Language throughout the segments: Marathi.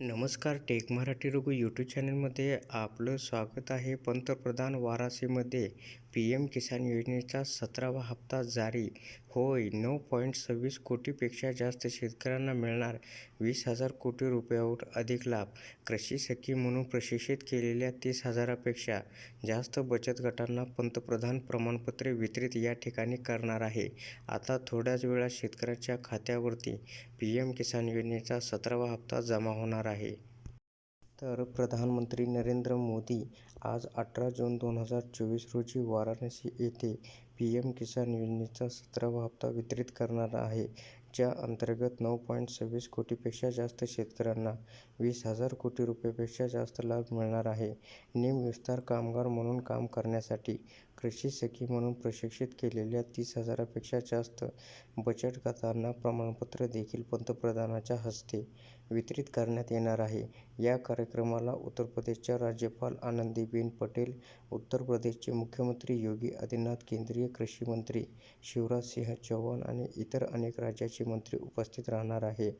नमस्कार टेक मराठी रघु यूट्यूब चॅनलमध्ये आपलं स्वागत आहे. पंतप्रधान वाराणसीमध्ये पी एम किसान योजनेचा सतरावा हप्ता जारी. होय नऊ पॉईंट सव्वीस कोटीपेक्षा जास्त शेतकऱ्यांना मिळणार वीस हजार कोटी रुपयाहून अधिक लाभ. कृषी सखी म्हणून प्रशिक्षित केलेल्या तीस हजारापेक्षा जास्त बचत गटांना पंतप्रधान प्रमाणपत्रे वितरित या ठिकाणी करणार आहे. आता थोड्याच वेळात शेतकऱ्यांच्या खात्यावरती पी एम किसान योजनेचा सतरावा हप्ता जमा होणार आहे. तर प्रधानमंत्री नरेंद्र मोदी आज अठरा जून दोन हजार चोवीस रोजी वाराणसी येथे पी एम किसान योजनेचा सतरावा हप्ता वितरित करणार आहे ज्या अंतर्गत नऊ पॉईंट सव्वीस कोटीपेक्षा जास्त शेतकऱ्यांना वीस हजार कोटी रुपयापेक्षा जास्त लाभ मिळणार आहे. निमविस्तार कामगार म्हणून काम करण्यासाठी कृषी सखी म्हणून प्रशिक्षित केलेल्या तीस हजारापेक्षा जास्त बचत गटांना प्रमाणपत्र देखील पंतप्रधानांच्या हस्ते वितरित करण्यात येणार आहे. या कार्यक्रमाला उत्तर प्रदेशच्या राज्यपाल आनंदीबेन पटेल उत्तर प्रदेशचे मुख्यमंत्री योगी आदित्यनाथ केंद्रीय कृषी मंत्री शिवराज सिंह चौहान आणि इतर अनेक राज्याचे मंत्री उपस्थित राहणार आहे.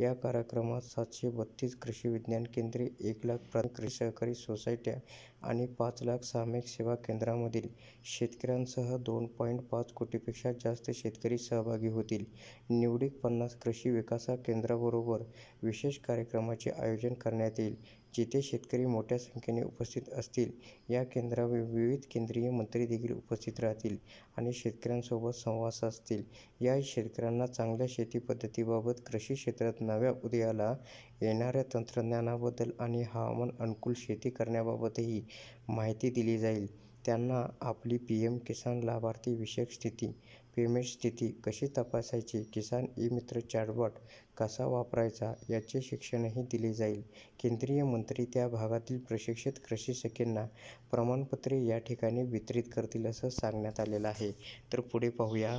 या कार्यक्रमात सातशे बत्तीस कृषी विज्ञान केंद्रे एक लाख प्राथमिक कृषी सहकारी सोसायट्या आणि पाच लाख सामायिक सेवा केंद्रांमधील शेतकऱ्यांसह दोन पॉईंट पाच कोटीपेक्षा जास्त शेतकरी सहभागी होतील. निवडीत पन्नास कृषी विकास केंद्राबरोबर विशेष कार्यक्रमाचे आयोजन करण्यात येईल जिथे शेतकरी मोठ्या संख्येने उपस्थित असतील. या केंद्रावर विविध केंद्रीय मंत्री देखील उपस्थित राहतील आणि शेतकऱ्यांसोबत संवाद साधतील. या शेतकऱ्यांना चांगल्या शेती पद्धतीबाबत कृषी क्षेत्रात नव्या उदयाला येणाऱ्या तंत्रज्ञानाबद्दल आणि हवामान अनुकूल शेती करण्याबाबतही माहिती दिली जाईल. त्यांना आपली पी एम किसान लाभार्थी विषयक स्थिती पेमेंट स्थिती कशी तपासायची किसान ई मित्र चॅटबॉट कसा वापरायचा याचे शिक्षणही दिले जाईल. केंद्रीय मंत्री त्या भागातील प्रशिक्षित कृषी सखींना प्रमाणपत्रे या ठिकाणी वितरित करतील असं सांगण्यात आलेलं आहे. तर पुढे पाहूया.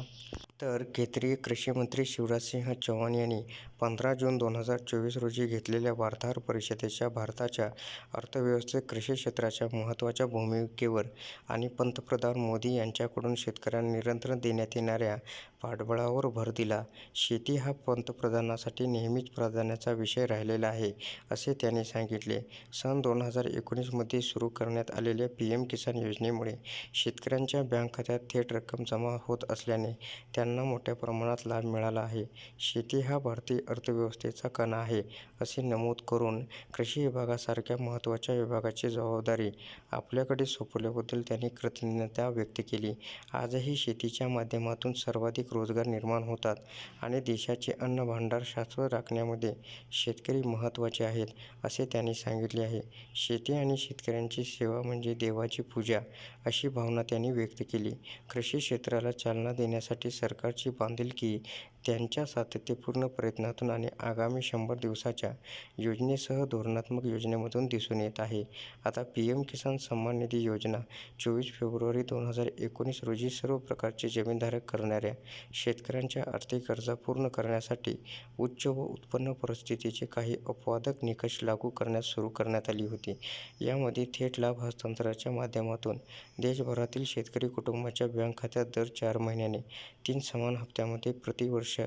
तर केंद्रीय कृषी मंत्री शिवराजसिंह चौहान यांनी पंधरा जून दोन हजार चोवीस रोजी घेतलेल्या वार्ताहर परिषदेच्या भारताच्या अर्थव्यवस्थेत कृषी क्षेत्राच्या महत्त्वाच्या भूमिकेवर आणि पंतप्रधान मोदी यांच्याकडून शेतकऱ्यांना निरंतर देण्यात येणाऱ्या पाठबळावर भर दिला. शेती हा पंतप्रधानासाठी नेहमीच प्राधान्याचा विषय राहिलेला आहे असे त्यांनी सांगितले. सन दोन हजार एकोणीसमध्ये सुरू करण्यात आलेल्या पी एम किसान योजनेमुळे शेतकऱ्यांच्या बँक खात्यात थेट रक्कम जमा होत असल्याने त्यांना मोठ्या प्रमाणात लाभ मिळाला आहे. शेती हा भारतीय अर्थव्यवस्थेचा कणा आहे असे नमूद करून कृषी विभागासारख्या महत्त्वाच्या विभागाची जबाबदारी आपल्याकडे सोपवल्याबद्दल त्यांनी कृतज्ञता व्यक्त केली. आजही शेतीच्या माध्यमातून सर्वाधिक रोजगार निर्माण होतात आणि देशाचे अन्न भांडार शाश्वत राखण्यामध्ये शेतकरी महत्त्वाचे आहेत असे त्यांनी सांगितले आहे. शेती आणि शेतकऱ्यांची सेवा म्हणजे देवाची पूजा अशी भावना त्यांनी व्यक्त केली. कृषी क्षेत्राला चालना देण्यासाठी सरकारची बांधिलकी त्यांच्या सातत्यपूर्ण प्रयत्नात प्रयत्नातून आणि आगामी शंभर दिवसाच्या योजनेसह धोरणात्मक योजनेमधून दिसून येत आहे. आता पी एम किसान सन्मान निधी योजना चोवीस फेब्रुवारी दोन हजार एकोणीस रोजी सर्व प्रकारचे जमीनधारक करणाऱ्या शेतकऱ्यांच्या आर्थिक गरजा पूर्ण करण्यासाठी उच्च व उत्पन्न परिस्थितीचे काही अपवादक निकष लागू करण्यास सुरू करण्यात आली होती. यामध्ये थेट लाभ हस्तांतरणाच्या माध्यमातून देशभरातील शेतकरी कुटुंबाच्या बँक खात्यात दर चार महिन्याने तीन समान हप्त्यामध्ये प्रतिवर्ष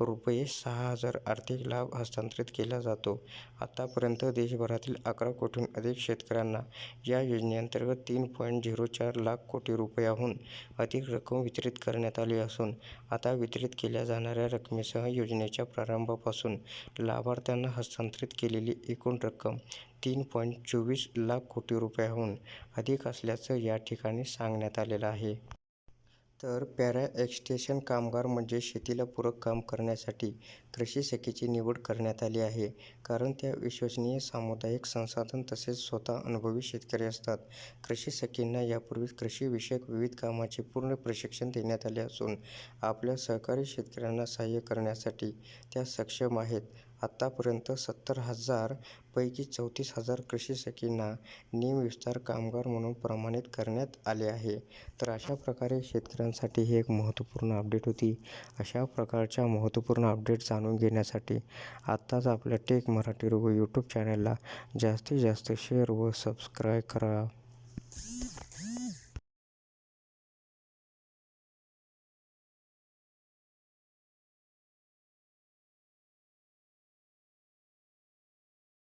रुपये सहा हजार आर्थिक लाभ हस्तांतरित केला जातो. आतापर्यंत देशभरातील अकरा कोटींहून अधिक शेतकऱ्यांना या योजनेअंतर्गत तीन पॉईंट झिरो चार लाख कोटी रुपयाहून अधिक रक्कम वितरित करण्यात आली असून आता वितरित केल्या जाणाऱ्या रकमेसह योजनेच्या प्रारंभापासून लाभार्थ्यांना हस्तांतरित केलेली एकूण रक्कम तीन पॉईंट चोवीस लाख कोटी रुपयाहून अधिक असल्याचं या ठिकाणी सांगण्यात आलेलं आहे. तर पॅरा एक्सटेन्शन कामगार म्हणजे शेतीला पूरक काम करण्यासाठी कृषी सखीची निवड करण्यात आली आहे. कारण त्या विश्वसनीय सामुदायिक संसाधन तसेच स्वतः अनुभवी शेतकरी असतात. कृषी सखींना यापूर्वीच कृषीविषयक विविध कामाचे पूर्ण प्रशिक्षण देण्यात आले असून आपल्या सहकारी शेतकऱ्यांना सहाय्य करण्यासाठी त्या सक्षम आहेत. आत्तापर्यंत सत्तर हजार पैकी चौतीस हजार कृषी सखींना निमविस्तार कामगार म्हणून प्रमाणित करण्यात आले आहे. तर अशा प्रकारे शेतकऱ्यांसाठी ही एक महत्त्वपूर्ण अपडेट होती. अशा प्रकारच्या महत्त्वपूर्ण अपडेट जाणून घेण्यासाठी आत्ताच आपल्या टेक मराठी रोग यूट्यूब चॅनलला जास्तीत जास्त शेअर व सबस्क्राईब करा.